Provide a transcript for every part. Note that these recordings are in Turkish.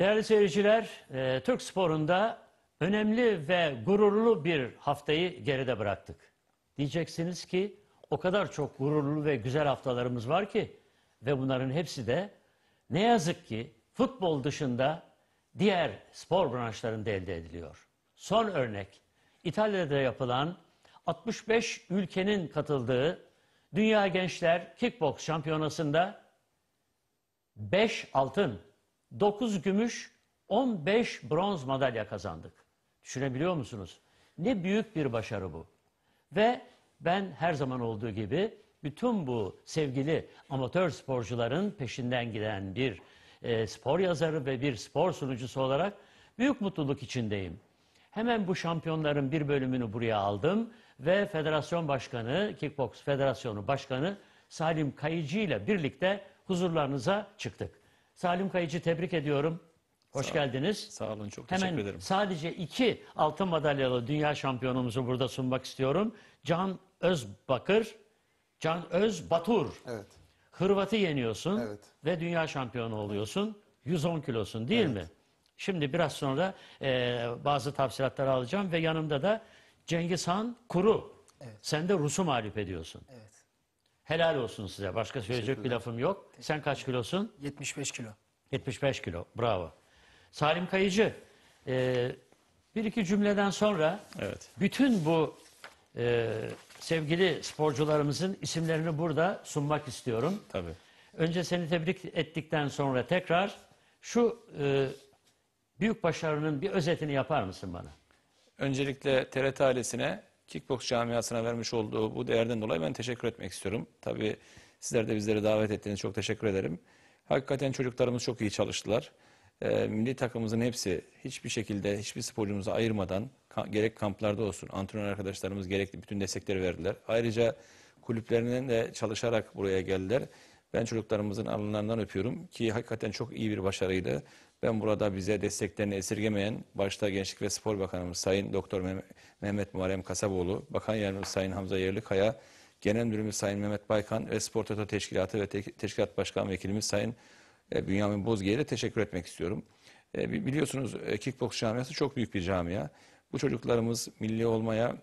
Değerli seyirciler, e, Türk sporunda önemli ve gururlu bir haftayı geride bıraktık. Diyeceksiniz ki o kadar çok gururlu ve güzel haftalarımız var ki ve bunların hepsi de ne yazık ki futbol dışında diğer spor branşlarında elde ediliyor. Son örnek İtalya'da yapılan 65 ülkenin katıldığı Dünya Gençler Kickbox Şampiyonası'nda 5 altın, 9 gümüş, 15 bronz madalya kazandık. Düşünebiliyor musunuz? Ne büyük bir başarı bu. Ve ben her zaman olduğu gibi bütün bu sevgili amatör sporcuların peşinden giden bir e, spor yazarı ve bir spor sunucusu olarak büyük mutluluk içindeyim. Hemen bu şampiyonların bir bölümünü buraya aldım ve Federasyon Başkanı, Kickbox Federasyonu Başkanı Salim Kayıcı ile birlikte huzurlarınıza çıktık. Salim Kayıcı tebrik ediyorum. Hoş geldiniz. Sağ olun, çok Hemen teşekkür ederim. sadece iki altın madalyalı dünya şampiyonumuzu burada sunmak istiyorum. Can Özbakır, Can Özbatur. Evet. Hırvat'ı yeniyorsun Evet. ve dünya şampiyonu oluyorsun. 110 kilosun değil mi? Şimdi biraz sonra e, bazı tafsilatları alacağım ve yanımda da Cengiz Han Kuru. Sen de Rus'u mağlup ediyorsun. Evet. Helal olsun size. Başka söyleyecek bir lafım yok. Sen kaç kilosun? 75 kilo. 75 kilo. Bravo. Salim Kayıcı, e, bir iki cümleden sonra Evet. bütün bu e, sevgili sporcularımızın isimlerini burada sunmak istiyorum. Tabii. Önce seni tebrik ettikten sonra tekrar şu e, büyük başarının bir özetini yapar mısın bana? Öncelikle TRT ailesine, kickbox camiasına vermiş olduğu bu değerden dolayı ben teşekkür etmek istiyorum. Tabii sizler de bizleri davet ettiğiniz çok teşekkür ederim. Hakikaten çocuklarımız çok iyi çalıştılar. Ee, milli takımımızın hepsi hiçbir şekilde hiçbir sporcumuzu ayırmadan ka- gerek kamplarda olsun antrenör arkadaşlarımız gerekli bütün destekleri verdiler. Ayrıca kulüplerinden de çalışarak buraya geldiler. Ben çocuklarımızın alınlarından öpüyorum ki hakikaten çok iyi bir başarıydı. Ben burada bize desteklerini esirgemeyen başta Gençlik ve Spor Bakanımız Sayın Doktor Meh- Mehmet Muharrem Kasaboğlu, Bakan Yardımcısı Sayın Hamza Yerlikaya, Genel Müdürümüz Sayın Mehmet Baykan ve Spor Toto Teşkilatı ve Te- Teşkilat Başkan Vekilimiz Sayın e, Bünyamin Bozge'ye de teşekkür etmek istiyorum. E, bi- Biliyorsunuz e, kickbox camiası çok büyük bir camia. Bu çocuklarımız milli olmaya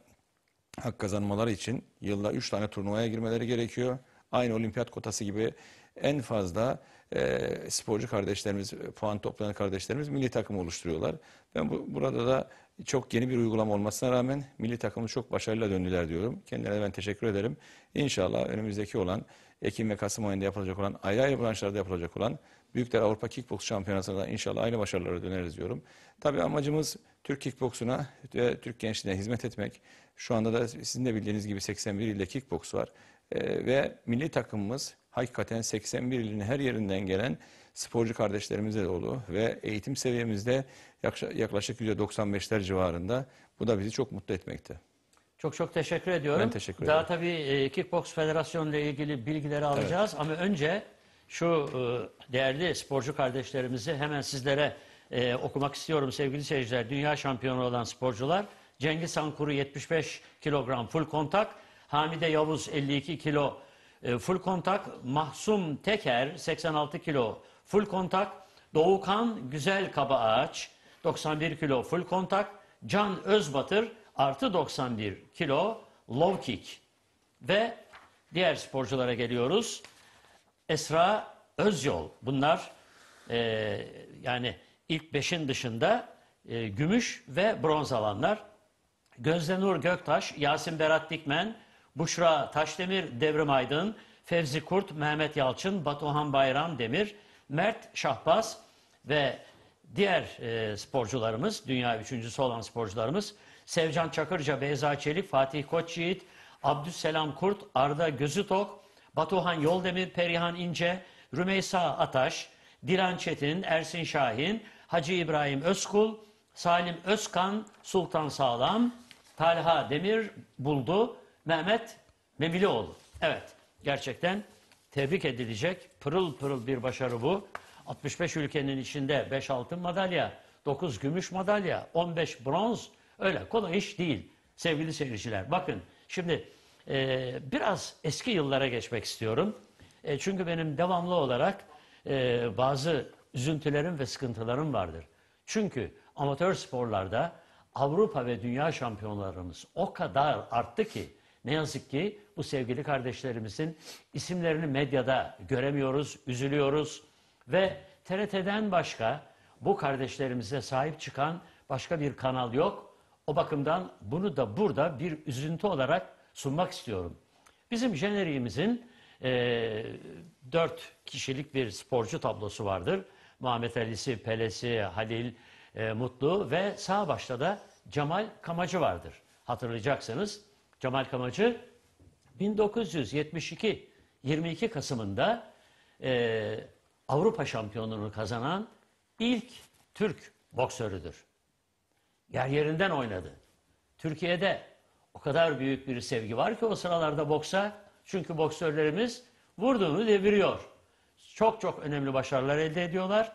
hak kazanmaları için yılda 3 tane turnuvaya girmeleri gerekiyor. Aynı olimpiyat kotası gibi en fazla e, sporcu kardeşlerimiz, puan toplayan kardeşlerimiz milli takım oluşturuyorlar. Ben bu, burada da çok yeni bir uygulama olmasına rağmen milli takımı çok başarıyla döndüler diyorum. Kendilerine ben teşekkür ederim. İnşallah önümüzdeki olan Ekim ve Kasım ayında yapılacak olan ayrı ayrı branşlarda yapılacak olan Büyükler Avrupa Kickbox Şampiyonası'nda da inşallah aynı başarılara döneriz diyorum. Tabii amacımız Türk kickboksuna ve Türk gençliğine hizmet etmek. Şu anda da sizin de bildiğiniz gibi 81 ilde kickboks var. Ee, ve milli takımımız hakikaten 81 ilin her yerinden gelen sporcu kardeşlerimizle dolu ve eğitim seviyemizde yaklaşık- yaklaşık %95'ler civarında. Bu da bizi çok mutlu etmekte. Çok çok teşekkür ediyorum. Ben teşekkür Daha ederim. tabii e, Kickbox Federasyonu ile ilgili bilgileri alacağız ama önce şu e, değerli sporcu kardeşlerimizi hemen sizlere e, okumak istiyorum sevgili seyirciler. Dünya şampiyonu olan sporcular Cengiz Ankuru 75 kilogram full kontak, Hamide Yavuz 52 kilo e, full kontak, Mahsum Teker 86 kilo full kontak, Doğukan Güzel Kaba Ağaç 91 kilo full kontak, Can Özbatır artı 91 kilo low kick. Ve diğer sporculara geliyoruz. Esra Özyol. Bunlar e, yani ilk beşin dışında e, gümüş ve bronz alanlar. Gözde Nur Göktaş, Yasin Berat Dikmen, Buşra Taşdemir, Devrim Aydın, Fevzi Kurt, Mehmet Yalçın, Batuhan Bayram Demir, Mert Şahbaz ve diğer e, sporcularımız, dünya üçüncüsü olan sporcularımız Sevcan Çakırca, Beyza Çelik, Fatih Koçyiğit, Abdüsselam Kurt, Arda Gözütok, Batuhan Yoldemir, Perihan İnce, Rümeysa Ataş, Dilan Çetin, Ersin Şahin, Hacı İbrahim Özkul, Salim Özkan, Sultan Sağlam, Talha Demir Buldu, Mehmet Memilioğlu. Evet, gerçekten tebrik edilecek pırıl pırıl bir başarı bu. 65 ülkenin içinde 5 altın madalya, 9 gümüş madalya, 15 bronz. Öyle kolay iş değil sevgili seyirciler. Bakın şimdi e, biraz eski yıllara geçmek istiyorum. E, çünkü benim devamlı olarak e, bazı üzüntülerim ve sıkıntılarım vardır. Çünkü amatör sporlarda Avrupa ve dünya şampiyonlarımız o kadar arttı ki ne yazık ki bu sevgili kardeşlerimizin isimlerini medyada göremiyoruz, üzülüyoruz ve TRT'den başka bu kardeşlerimize sahip çıkan başka bir kanal yok. O bakımdan bunu da burada bir üzüntü olarak sunmak istiyorum. Bizim jeneriğimizin e, dört kişilik bir sporcu tablosu vardır. Muhammed Ali'si, Pele'si, Halil, e, Mutlu ve sağ başta da Cemal Kamacı vardır. Hatırlayacaksınız. Cemal Kamacı 1972 22 Kasım'ında e, Avrupa şampiyonluğunu kazanan ilk Türk boksörüdür. Yer yerinden oynadı. Türkiye'de o kadar büyük bir sevgi var ki o sıralarda boksa. Çünkü boksörlerimiz vurduğunu deviriyor. Çok çok önemli başarılar elde ediyorlar.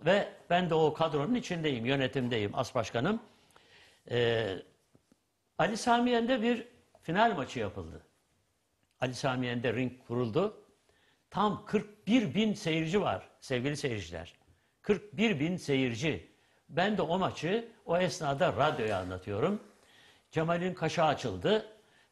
Ve ben de o kadronun içindeyim, yönetimdeyim, as başkanım. Ee, Ali Samiyen'de bir final maçı yapıldı. Ali Samiyen'de ring kuruldu. Tam 41 bin seyirci var sevgili seyirciler. 41 bin seyirci. Ben de o maçı o esnada radyoya anlatıyorum. Cemal'in kaşı açıldı.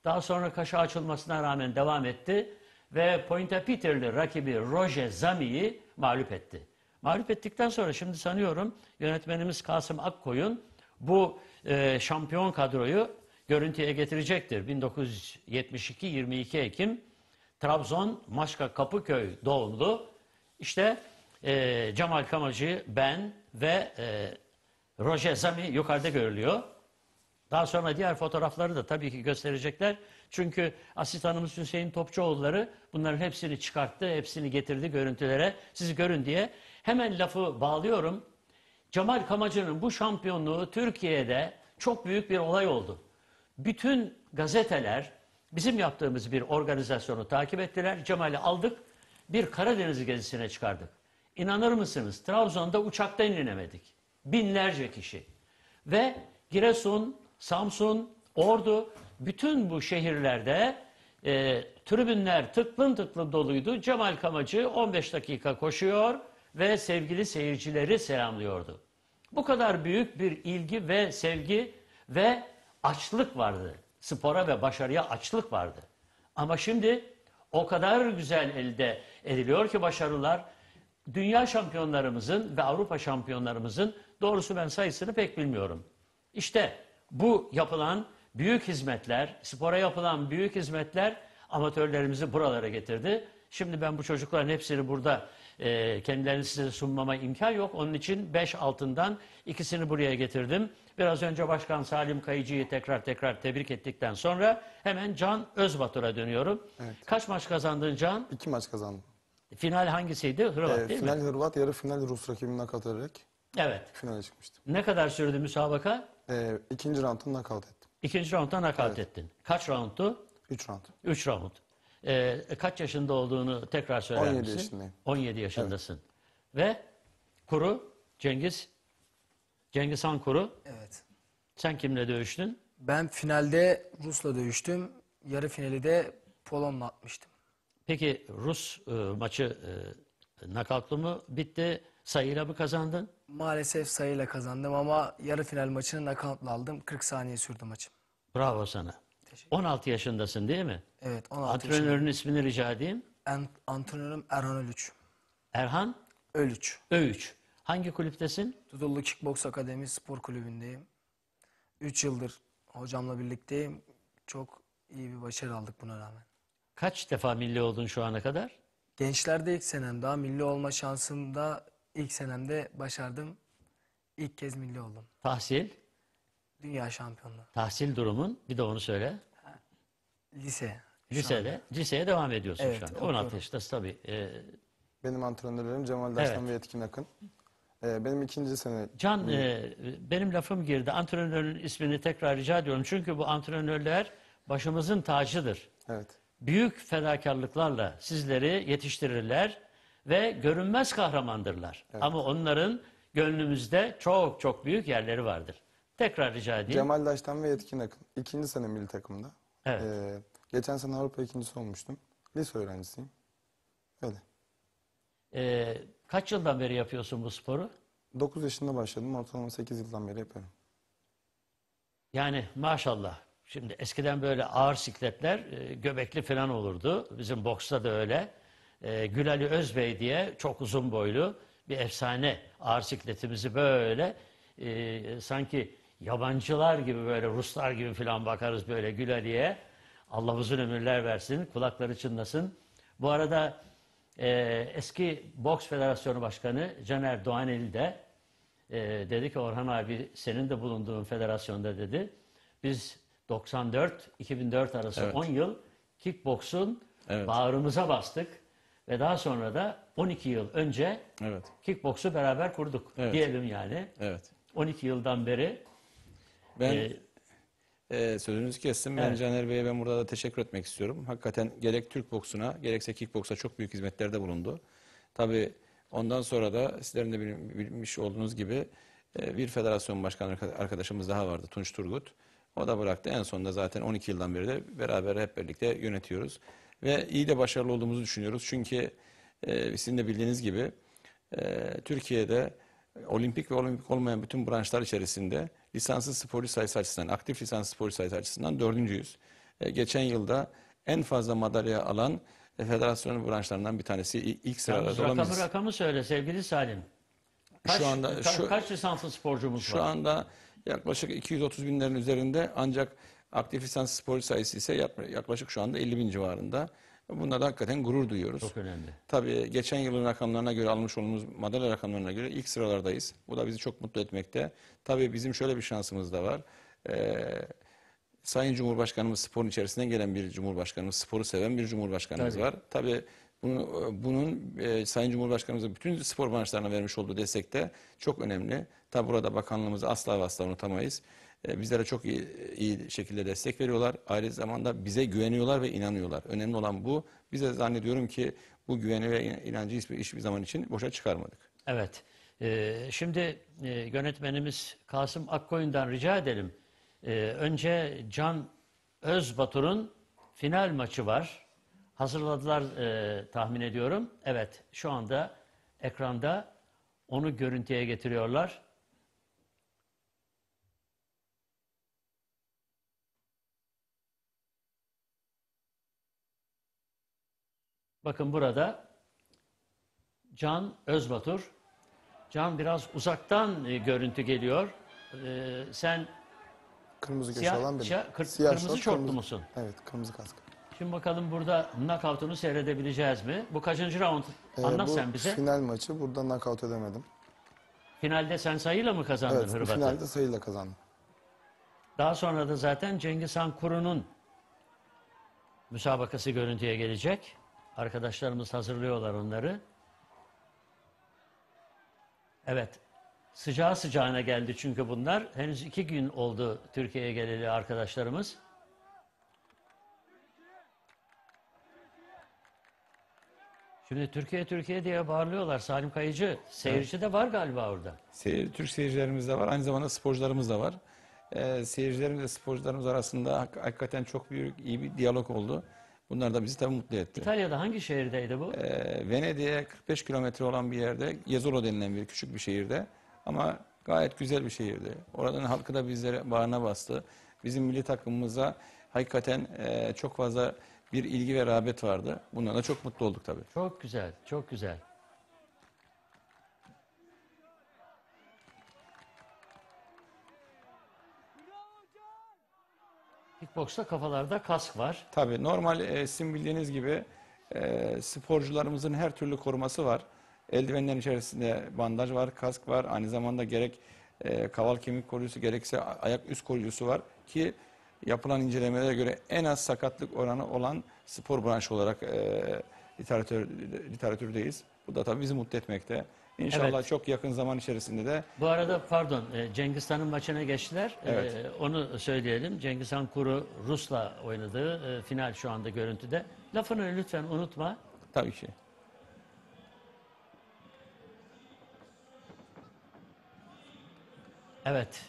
Daha sonra kaşı açılmasına rağmen devam etti. Ve Pointe Peter'li rakibi Roger Zami'yi mağlup etti. Mağlup ettikten sonra şimdi sanıyorum yönetmenimiz Kasım Akkoyun bu e, şampiyon kadroyu görüntüye getirecektir. 1972 22 Ekim Trabzon Maşka Kapıköy doğumlu. İşte e, Cemal Kamacı, ben ve e, Roger Zami yukarıda görülüyor. Daha sonra diğer fotoğrafları da tabii ki gösterecekler. Çünkü asistanımız Hüseyin Topçuoğulları bunların hepsini çıkarttı, hepsini getirdi görüntülere. Sizi görün diye. Hemen lafı bağlıyorum. Cemal Kamacı'nın bu şampiyonluğu Türkiye'de çok büyük bir olay oldu. Bütün gazeteler bizim yaptığımız bir organizasyonu takip ettiler. Cemal'i aldık, bir Karadeniz gezisine çıkardık. İnanır mısınız? Trabzon'da uçaktan inemedik. Binlerce kişi. Ve Giresun, Samsun, Ordu, bütün bu şehirlerde e, tribünler tıklım tıklım doluydu. Cemal Kamacı 15 dakika koşuyor ve sevgili seyircileri selamlıyordu. Bu kadar büyük bir ilgi ve sevgi ve açlık vardı. Spora ve başarıya açlık vardı. Ama şimdi o kadar güzel elde ediliyor ki başarılar dünya şampiyonlarımızın ve Avrupa şampiyonlarımızın doğrusu ben sayısını pek bilmiyorum. İşte bu yapılan büyük hizmetler, spora yapılan büyük hizmetler amatörlerimizi buralara getirdi. Şimdi ben bu çocukların hepsini burada e, kendilerini size sunmama imkan yok. Onun için 5 altından ikisini buraya getirdim. Biraz önce Başkan Salim Kayıcı'yı tekrar tekrar tebrik ettikten sonra hemen Can Özbatur'a dönüyorum. Kaç maç kazandın Can? İki maç kazandım. Final hangisiydi? Hırvat Ee, değil final mi? Hırvat, yarı final Rus rakibini nakat ederek Evet. finale çıkmıştım. Ne kadar sürdü müsabaka? Ee, ikinci round'u nakat ettim. İkinci roundda nakavt Evet. ettin. Kaç roundtu? Üç round. 3 round. Ee, kaç yaşında olduğunu tekrar söyler 17 misin? yaşındayım. 17 yaşındasın. Ve Kuru, Cengiz, Cengiz Han Kuru, Evet. sen kimle dövüştün? Ben finalde Rus'la dövüştüm. Yarı finali de Polon'la atmıştım. Peki Rus e, maçı e, nakavtlı mı bitti? Sayıyla mı kazandın? Maalesef sayıyla kazandım ama yarı final maçını nakavtla aldım. 40 saniye sürdü maçım. Bravo sana. Teşekkür 16 yaşındasın değil mi? Evet 16 yaşındayım. Antrenörün ismini rica edeyim. En, antrenörüm Erhan Ölüç. Erhan Ölüç. Öğüç. Hangi kulüptesin? Dudullu Kickbox Akademi Spor Kulübü'ndeyim. 3 yıldır hocamla birlikteyim. Çok iyi bir başarı aldık buna rağmen. Kaç defa milli oldun şu ana kadar? Gençlerde ilk senem daha milli olma şansım da ilk senemde başardım. İlk kez milli oldum. Tahsil, Dünya şampiyonluğu. tahsil durumun bir de onu söyle. Lise. şu Lisede, liseye devam ediyorsun Evet, şu an. okuyorum. 16 yaşındasın tabii. Ee, Benim antrenörlerim Cemal Daşlan Evet. ve Etkin Akın. Ee, benim ikinci sene Can, e, benim lafım girdi. Antrenörün ismini tekrar rica ediyorum. Çünkü bu antrenörler başımızın tacıdır. evet. Büyük fedakarlıklarla sizleri yetiştirirler ve görünmez kahramandırlar. Ama onların gönlümüzde çok çok büyük yerleri vardır. Tekrar rica edeyim. Cemal Daştan ve Etkin Akın. İkinci sene milli takımda. Evet. Ee, geçen sene Avrupa ikincisi olmuştum. Lise öğrencisiyim. Öyle. Ee, Kaç yıldan beri yapıyorsun bu sporu? 9 yaşında başladım. Ortalama 8 yıldan beri yapıyorum. Yani maşallah. Şimdi eskiden böyle ağır sikletler e, göbekli falan olurdu. Bizim boksta da öyle. E, Gülali Özbey diye çok uzun boylu bir efsane ağır sikletimizi böyle e, sanki yabancılar gibi böyle Ruslar gibi falan bakarız böyle Gülali'ye. Allah uzun ömürler versin, kulakları çınlasın. Bu arada e, eski Boks Federasyonu Başkanı Caner Doğaneli de e, dedi ki Orhan abi senin de bulunduğun federasyonda dedi. Biz 94-2004 arası Evet. 10 yıl kickboksun Evet. bağrımıza bastık. Ve daha sonra da 12 yıl önce Evet. kickboksu beraber kurduk Evet. diyelim yani. Evet. 12 yıldan beri Ben Ee, sözünüzü kestim. Ben Evet. Caner Bey'e ben burada da teşekkür etmek istiyorum. Hakikaten gerek Türk boksuna gerekse kickboksa çok büyük hizmetlerde bulundu. Tabii ondan sonra da sizlerin de bil- bilmiş olduğunuz gibi e, bir federasyon başkanı arka- arkadaşımız daha vardı Tunç Turgut. O da bıraktı. En sonunda zaten 12 yıldan beri de beraber hep birlikte yönetiyoruz. Ve iyi de başarılı olduğumuzu düşünüyoruz. Çünkü e, sizin de bildiğiniz gibi e, Türkiye'de olimpik ve olimpik olmayan bütün branşlar içerisinde lisanslı sporcu sayısı açısından, aktif lisanslı sporcu sayısı açısından dördüncüyüz. E, geçen yılda en fazla madalya alan e, federasyonun branşlarından bir tanesi ilk yalnız sıralarda olan rakamı biziz. rakamı söyle sevgili Salim. Kaç, Şu anda ka- şu, kaç lisanslı sporcumuz şu var? anda yaklaşık 230 binlerin üzerinde ancak aktif lisans sporcu sayısı ise yak- yaklaşık şu anda 50 bin civarında. Bunda da hakikaten gurur duyuyoruz. Çok önemli. Tabii geçen yılın rakamlarına göre almış olduğumuz madalya rakamlarına göre ilk sıralardayız. Bu da bizi çok mutlu etmekte. Tabii bizim şöyle bir şansımız da var. Ee, Sayın Cumhurbaşkanımız sporun içerisinden gelen bir cumhurbaşkanımız, sporu seven bir cumhurbaşkanımız Tabii. var. Tabii bunu, bunun e, Sayın Cumhurbaşkanımızın bütün spor branşlarına vermiş olduğu destek de çok önemli. Tabii burada bakanlığımızı asla ve asla unutamayız. E, bizlere çok iyi, iyi şekilde destek veriyorlar. Aynı zamanda bize güveniyorlar ve inanıyorlar. Önemli olan bu. Bize zannediyorum ki bu güveni ve in- inancı hiçbir, hiçbir zaman için boşa çıkarmadık. Evet. Ee, şimdi e, yönetmenimiz Kasım Akkoyun'dan rica edelim. Ee, önce Can Özbatur'un final maçı var. Hazırladılar e, tahmin ediyorum. Evet şu anda ekranda onu görüntüye getiriyorlar. Bakın burada Can Özbatur. Can biraz uzaktan e, görüntü geliyor. Ee, sen Kırmızı siyah, olan benim. siyah- kır- Siyah kırmızı şort, şortlu kırmızı- musun? Evet, kırmızı kask. Şimdi bakalım burada knockout'unu seyredebileceğiz mi? Bu kaçıncı round? Ee, Anlat bu sen bize. final maçı. Burada knockout edemedim. Finalde sen sayıyla mı kazandın Evet, Hırvat'ı? finalde sayıyla kazandım. Daha sonra da zaten Cengiz Han Kuru'nun müsabakası görüntüye gelecek. Arkadaşlarımız hazırlıyorlar onları. Evet. Sıcağı sıcağına geldi çünkü bunlar. Henüz iki gün oldu Türkiye'ye geleli arkadaşlarımız. Şimdi Türkiye Türkiye diye bağırıyorlar. Salim Kayıcı. Seyirci de var galiba orada. Seyir, Türk seyircilerimiz de var. Aynı zamanda sporcularımız da var. Ee, seyircilerimiz ve sporcularımız arasında hak- hakikaten çok büyük, iyi bir diyalog oldu. Bunlar da bizi tabii mutlu etti. İtalya'da hangi şehirdeydi bu? Ee, Venedik'e 45 kilometre olan bir yerde, Jezolo denilen bir küçük bir şehirde. Ama gayet güzel bir şehirdi. Oradan halkı da bizlere bağrına bastı. Bizim milli takımımıza hakikaten e, çok fazla bir ilgi ve rağbet vardı. Bundan da çok mutlu olduk tabii. Çok güzel, çok güzel. Kickbox'ta kafalarda kask var. Tabii normal e, sizin bildiğiniz gibi e, sporcularımızın her türlü koruması var. Eldivenlerin içerisinde bandaj var, kask var. Aynı zamanda gerek e, kaval kemik koruyucusu gerekse ayak üst koruyucusu var ki yapılan incelemelere göre en az sakatlık oranı olan spor branşı olarak e, literatür, literatürdeyiz. Bu da tabii bizi mutlu etmekte. İnşallah Evet. çok yakın zaman içerisinde de Bu arada pardon e, Cengiz Han'ın maçına geçtiler. E, Evet. onu söyleyelim. Cengiz Han Kuru Rus'la oynadığı e, final şu anda görüntüde. Lafını lütfen unutma. tabii ki Evet.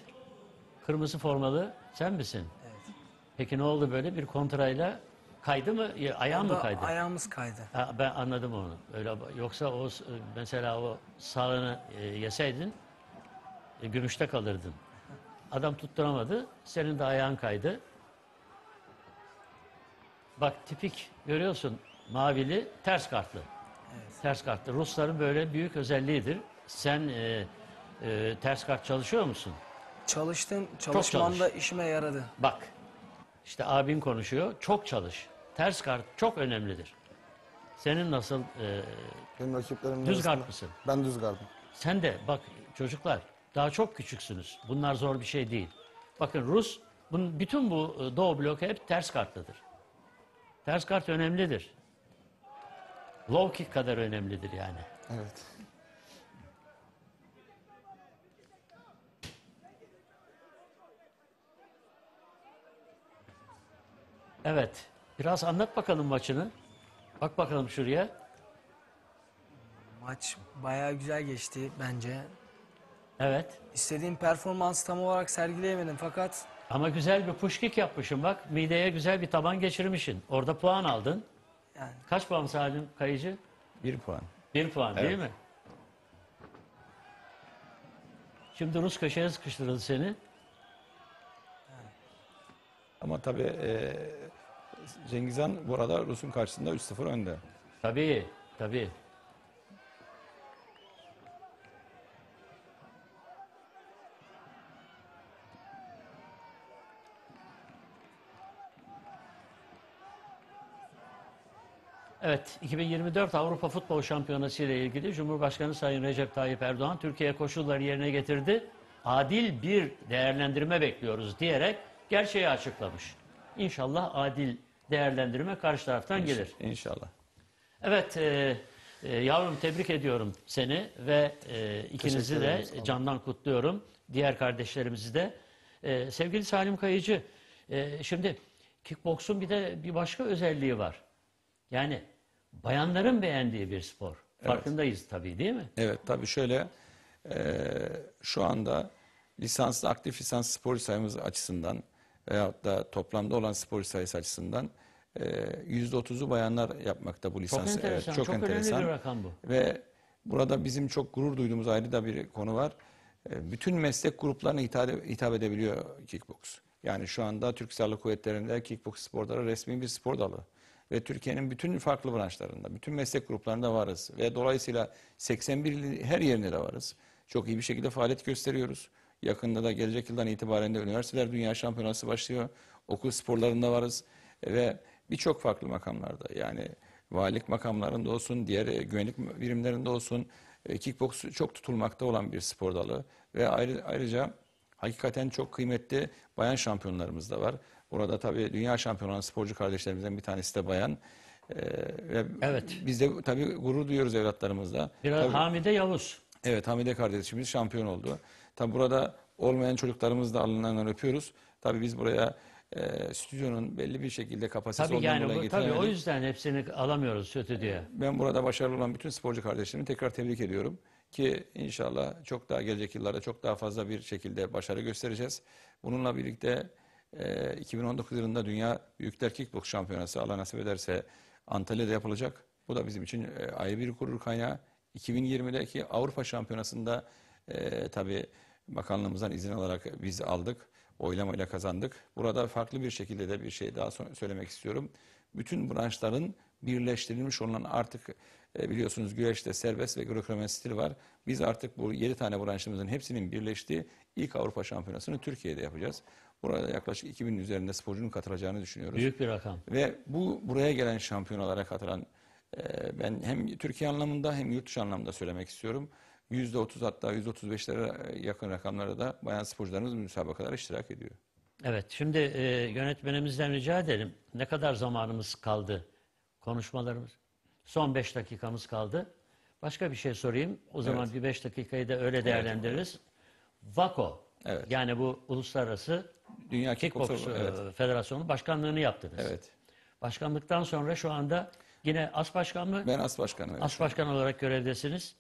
Kırmızı formalı sen misin? Evet. Peki ne oldu böyle bir kontrayla Kaydı mı? Ya, Ayağın mı Orada kaydı? Ayağımız kaydı. Ha, ben anladım onu. Öyle yoksa o mesela o sağını e, yeseydin e, gümüşte kalırdın. Adam tutturamadı. Senin de ayağın kaydı. Bak tipik görüyorsun mavili ters kartlı. Ters kartlı. Rusların böyle büyük özelliğidir. Sen e, e, ters kart çalışıyor musun? Çalıştım. çalış. Çalışmamda işime yaradı. Bak işte abin konuşuyor. Çok çalış. Ters kart çok önemlidir. Senin nasıl e, Benim rakiplerim düz kart mısın? Ben düz gardım. Sen de bak çocuklar daha çok küçüksünüz. Bunlar zor bir şey değil. Bakın Rus bunun, bütün bu e, Doğu bloku hep ters kartlıdır. Ters kart önemlidir. Low kick kadar önemlidir yani. Evet. Evet. Biraz anlat bakalım maçını. Bak bakalım şuraya. Maç bayağı güzel geçti bence. Evet. İstediğim performansı tam olarak sergileyemedim fakat Ama güzel bir push kick yapmışsın bak. Mideye güzel bir taban geçirmişsin. Orada puan aldın. yani Kaç puan Salim Kayıcı? Bir puan. Bir puan değil Evet. mi? Şimdi Rus köşeye sıkıştırıldı seni. Ama tabii e, Cengizhan bu arada Rus'un karşısında 3-0 önde. Tabii, tabii. Evet, 2024 Avrupa Futbol Şampiyonası ile ilgili Cumhurbaşkanı Sayın Recep Tayyip Erdoğan Türkiye koşulları yerine getirdi. Adil bir değerlendirme bekliyoruz diyerek gerçeği açıklamış. İnşallah adil değerlendirme karşı taraftan gelir. İnşallah. Evet, e, e, yavrum tebrik ediyorum seni ve e, ikinizi de candan kutluyorum. Diğer kardeşlerimizi de. E, sevgili Salim Kayıcı, e, şimdi kickboksun bir de bir başka özelliği var. Yani bayanların beğendiği bir spor. Farkındayız tabii değil mi? Evet tabii şöyle e, şu anda lisanslı aktif lisans spor sayımız açısından veyahut da toplamda olan spor sayısı açısından e, %30'u bayanlar yapmakta bu Çok lisansı. enteresan, Evet, çok, önemli bir rakam bu. Ve burada bizim çok gurur duyduğumuz ayrı da bir konu var. E, Bütün meslek gruplarına hitap, edebiliyor kickboks. Yani şu anda Türk Silahlı Kuvvetleri'nde kickboks sporları resmi bir spor dalı. Ve Türkiye'nin bütün farklı branşlarında, bütün meslek gruplarında varız. Ve dolayısıyla 81 ilin her yerinde de varız. Çok iyi bir şekilde faaliyet gösteriyoruz. Yakında da gelecek yıldan itibaren de üniversiteler dünya şampiyonası başlıyor. Okul sporlarında varız. Ve birçok farklı makamlarda yani valilik makamlarında olsun, diğer e, güvenlik birimlerinde olsun e, kickboks çok tutulmakta olan bir spor dalı ve ayrı, ayrıca hakikaten çok kıymetli bayan şampiyonlarımız da var. Burada tabii dünya şampiyonu olan sporcu kardeşlerimizden bir tanesi de bayan. E, ve Evet. Biz de tabii gurur duyuyoruz evlatlarımızla. Biraz Tabii- Hamide Yavuz. Evet Hamide kardeşimiz şampiyon oldu. Tabi burada olmayan çocuklarımız da alınlarından öpüyoruz. Tabi biz buraya e, stüdyonun belli bir şekilde kapasitesi Tabii olduğundan yani bu, tabii o yüzden hepsini alamıyoruz stüdyoya. Ben burada başarılı olan bütün sporcu kardeşlerimi tekrar tebrik ediyorum. Ki inşallah çok daha gelecek yıllarda çok daha fazla bir şekilde başarı göstereceğiz. Bununla birlikte e, 2019 yılında Dünya Büyükler Kickboks Şampiyonası Allah nasip ederse Antalya'da yapılacak. Bu da bizim için e, ayrı bir gurur kaynağı. 2020'deki Avrupa Şampiyonası'nda e, tabii bakanlığımızdan izin alarak biz aldık. Oylamayla kazandık. Burada farklı bir şekilde de bir şey daha söylemek istiyorum. Bütün branşların birleştirilmiş olan artık e, biliyorsunuz güreşte serbest ve Greco-Roman stil var. Biz artık bu 7 tane branşımızın hepsinin birleştiği ilk Avrupa Şampiyonası'nı Türkiye'de yapacağız. Burada yaklaşık 2000'in üzerinde sporcunun katılacağını düşünüyoruz. Büyük bir rakam. Ve bu buraya gelen şampiyonalara katılan e, ben hem Türkiye anlamında hem yurt dışı anlamda söylemek istiyorum. %30 hatta %35'lere yakın rakamlarda da bayan sporcularımız müsabakalara iştirak ediyor. Evet, şimdi e, yönetmenimizden rica edelim. Ne kadar zamanımız kaldı konuşmalarımız? Son beş dakikamız kaldı. Başka bir şey sorayım. O zaman bir beş dakikayı da öyle değerlendiririz. VAKO, Evet. yani bu Uluslararası Dünya Kickboks Kickboks e, evet. Federasyonu başkanlığını yaptınız. Evet. Başkanlıktan sonra şu anda yine as başkan mı? Ben as başkanım. evet. As başkan olarak görevdesiniz.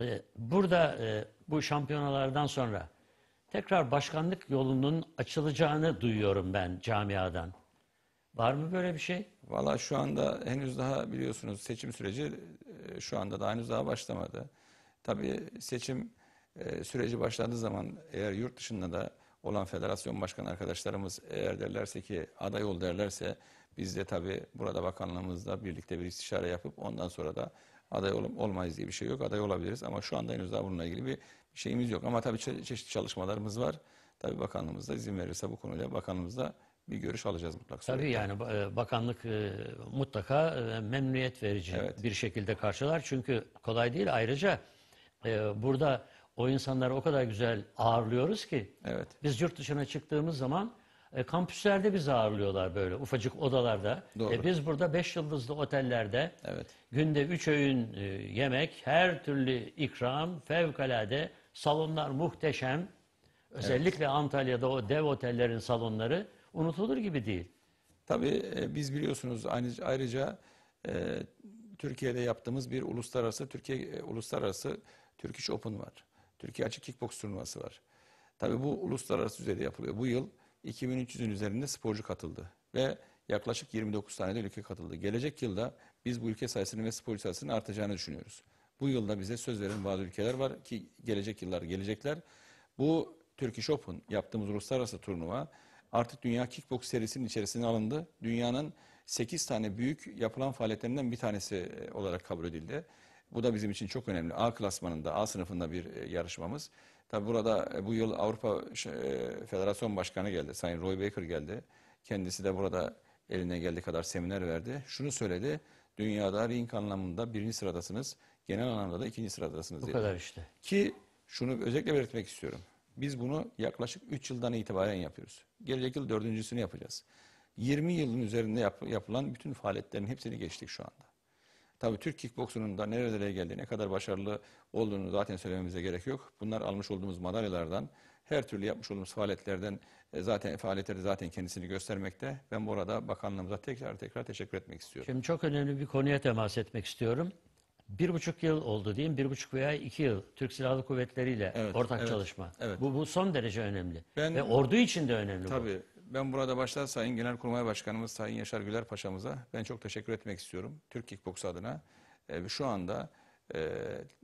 Ee, Burada e, bu şampiyonalardan sonra tekrar başkanlık yolunun açılacağını duyuyorum ben camiadan. Var mı böyle bir şey? Valla şu anda henüz daha biliyorsunuz seçim süreci e, şu anda da henüz daha başlamadı. Tabii seçim e, süreci başladığı zaman eğer yurt dışında da olan federasyon başkan arkadaşlarımız eğer derlerse ki aday ol derlerse biz de tabii burada bakanlığımızla birlikte bir istişare yapıp ondan sonra da aday ol, olmayız diye bir şey yok. Aday olabiliriz ama şu anda henüz daha bununla ilgili bir şeyimiz yok. Ama tabii çe- çeşitli çalışmalarımız var. Tabii bakanlığımız da izin verirse bu konuyla bakanlığımızla bir görüş alacağız mutlak Tabii surette. yani e, bakanlık e, mutlaka e, memnuniyet verici Evet. bir şekilde karşılar. Çünkü kolay değil. Ayrıca e, burada o insanları o kadar güzel ağırlıyoruz ki Evet. biz yurt dışına çıktığımız zaman e, kampüslerde bizi ağırlıyorlar böyle ufacık odalarda. Doğru. E, biz burada beş yıldızlı otellerde Evet. günde üç öğün e, yemek, her türlü ikram, fevkalade, salonlar muhteşem. Özellikle Antalya'da o dev otellerin salonları unutulur gibi değil. Tabii e, biz biliyorsunuz aynı, ayrıca e, Türkiye'de yaptığımız bir uluslararası Türkiye e, uluslararası Turkish Open var. Türkiye Açık Kickbox turnuvası var. Tabii bu uluslararası düzeyde yapılıyor. Bu yıl 2300'ün üzerinde sporcu katıldı ve yaklaşık 29 tane de ülke katıldı. Gelecek yılda biz bu ülke sayısının ve sporcu sayısının artacağını düşünüyoruz. Bu yılda bize söz veren bazı ülkeler var ki gelecek yıllar gelecekler. Bu Turkish Open yaptığımız uluslararası turnuva artık Dünya Kickbox serisinin içerisine alındı. Dünyanın 8 tane büyük yapılan faaliyetlerinden bir tanesi e, olarak kabul edildi. Bu da bizim için çok önemli. A klasmanında, A sınıfında bir e, yarışmamız. Tabi burada e, bu yıl Avrupa e, Federasyon Başkanı geldi. Sayın Roy Baker geldi. Kendisi de burada eline geldiği kadar seminer verdi. Şunu söyledi. Dünyada ring anlamında birinci sıradasınız. Genel anlamda da ikinci sıradasınız. Bu dedi. kadar işte. Ki şunu özellikle belirtmek istiyorum. Biz bunu yaklaşık 3 yıldan itibaren yapıyoruz. Gelecek yıl dördüncüsünü yapacağız. 20 yılın üzerinde yap- yapılan bütün faaliyetlerin hepsini geçtik şu anda. Tabii Türk kickboksunun da nerelere geldiği, ne kadar başarılı olduğunu zaten söylememize gerek yok. Bunlar almış olduğumuz madalyalardan, her türlü yapmış olduğumuz faaliyetlerden e, zaten faaliyetleri zaten kendisini göstermekte. Ben bu arada bakanlığımıza tekrar tekrar teşekkür etmek istiyorum. Şimdi çok önemli bir konuya temas etmek istiyorum. Bir buçuk yıl oldu diyeyim, bir buçuk veya iki yıl Türk Silahlı Kuvvetleri ile Evet, ortak evet, çalışma. evet. Bu, bu son derece önemli. Ben- Ve ordu için de önemli bu. Ben burada başta Sayın Genelkurmay Başkanımız Sayın Yaşar Güler Paşa'mıza ben çok teşekkür etmek istiyorum. Türk Kickboks adına. E, ve şu anda e,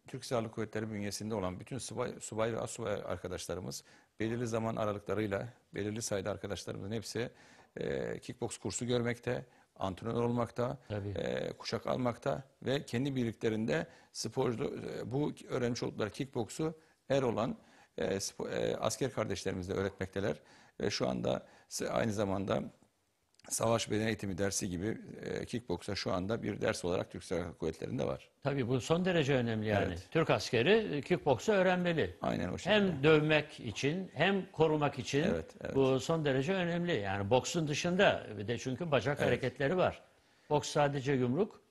Türk Silahlı Kuvvetleri bünyesinde olan bütün subay, subay ve asubay arkadaşlarımız belirli zaman aralıklarıyla belirli sayıda arkadaşlarımızın hepsi e, kickboks kursu görmekte, antrenör olmakta, Tabii. e, kuşak almakta ve kendi birliklerinde sporcu e, bu öğrenmiş oldukları kickboksu er olan e, spo- e, asker kardeşlerimiz de öğretmekteler ve şu anda aynı zamanda savaş beden eğitimi dersi gibi e, kickboksa şu anda bir ders olarak Türk Silahlı Kuvvetleri'nde var. Tabii bu son derece önemli yani. Evet. Türk askeri e, kickboksu öğrenmeli. Aynen o şekilde. Hem dövmek için hem korumak için Evet, evet. bu son derece önemli. Yani boksun dışında bir de çünkü bacak hareketleri var. Boks sadece yumruk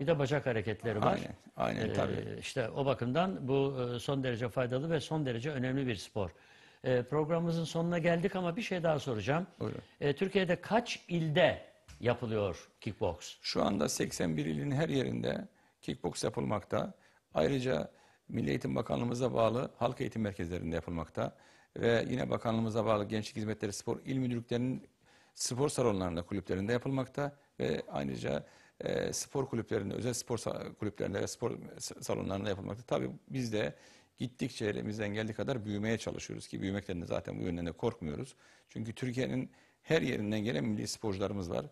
bir de bacak hareketleri var. Aynen, aynen Ee, tabii. işte o bakımdan bu e, son derece faydalı ve son derece önemli bir spor. Ee, programımızın sonuna geldik ama bir şey daha soracağım. Buyurun. Ee, Türkiye'de kaç ilde yapılıyor kickboks? Şu anda 81 ilin her yerinde kickboks yapılmakta. Ayrıca Milli Eğitim Bakanlığımıza bağlı halk eğitim merkezlerinde yapılmakta. Ve yine bakanlığımıza bağlı Gençlik Hizmetleri Spor İl Müdürlüklerinin spor salonlarında, kulüplerinde yapılmakta. Ve ayrıca e, spor kulüplerinde, özel spor kulüplerinde ve spor salonlarında yapılmakta. Tabii biz de gittikçe elimizden geldiği kadar büyümeye çalışıyoruz ki büyümekten de zaten bu yönden de korkmuyoruz. Çünkü Türkiye'nin her yerinden gelen milli sporcularımız var.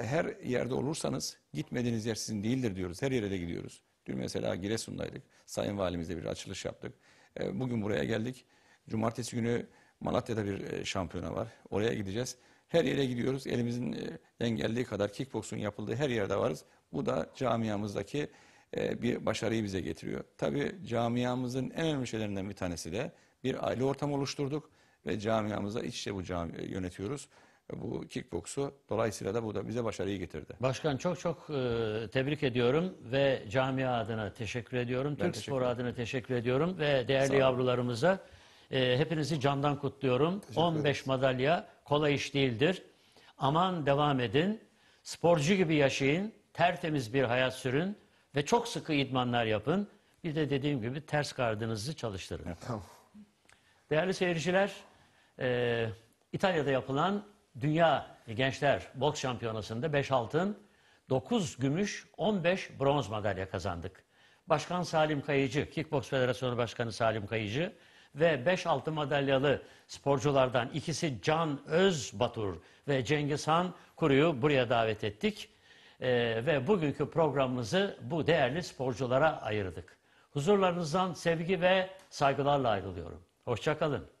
Her yerde olursanız gitmediğiniz yer sizin değildir diyoruz. Her yere de gidiyoruz. Dün mesela Giresun'daydık. Sayın Valimizle bir açılış yaptık. E, Bugün buraya geldik. Cumartesi günü Malatya'da bir e, şampiyona var. Oraya gideceğiz. Her yere gidiyoruz. Elimizin geldiği kadar kickboksun yapıldığı her yerde varız. Bu da camiamızdaki e, bir başarıyı bize getiriyor. Tabii camiamızın en önemli şeylerinden bir tanesi de bir aile ortamı oluşturduk ve camiamızda iç içe bu cami yönetiyoruz. Bu kickboksu dolayısıyla da bu da bize başarıyı getirdi. Başkan çok çok e, tebrik ediyorum ve camia adına teşekkür ediyorum. Türk teşekkür Sporu adına teşekkür ediyorum ve değerli yavrularımıza e, hepinizi candan kutluyorum. 15 madalya kolay iş değildir. Aman devam edin. Sporcu gibi yaşayın. Tertemiz bir hayat sürün ve çok sıkı idmanlar yapın. Bir de dediğim gibi ters gardınızı çalıştırın. Tamam. Değerli seyirciler, e, İtalya'da yapılan Dünya Gençler Boks Şampiyonası'nda 5 altın, 9 gümüş, 15 bronz madalya kazandık. Başkan Salim Kayıcı, Kickboks Federasyonu Başkanı Salim Kayıcı ve 5 altın madalyalı sporculardan ikisi Can Özbatur ve Cengiz Han Kuru'yu buraya davet ettik. Ee, ve bugünkü programımızı bu değerli sporculara ayırdık. Huzurlarınızdan sevgi ve saygılarla ayrılıyorum. Hoşçakalın.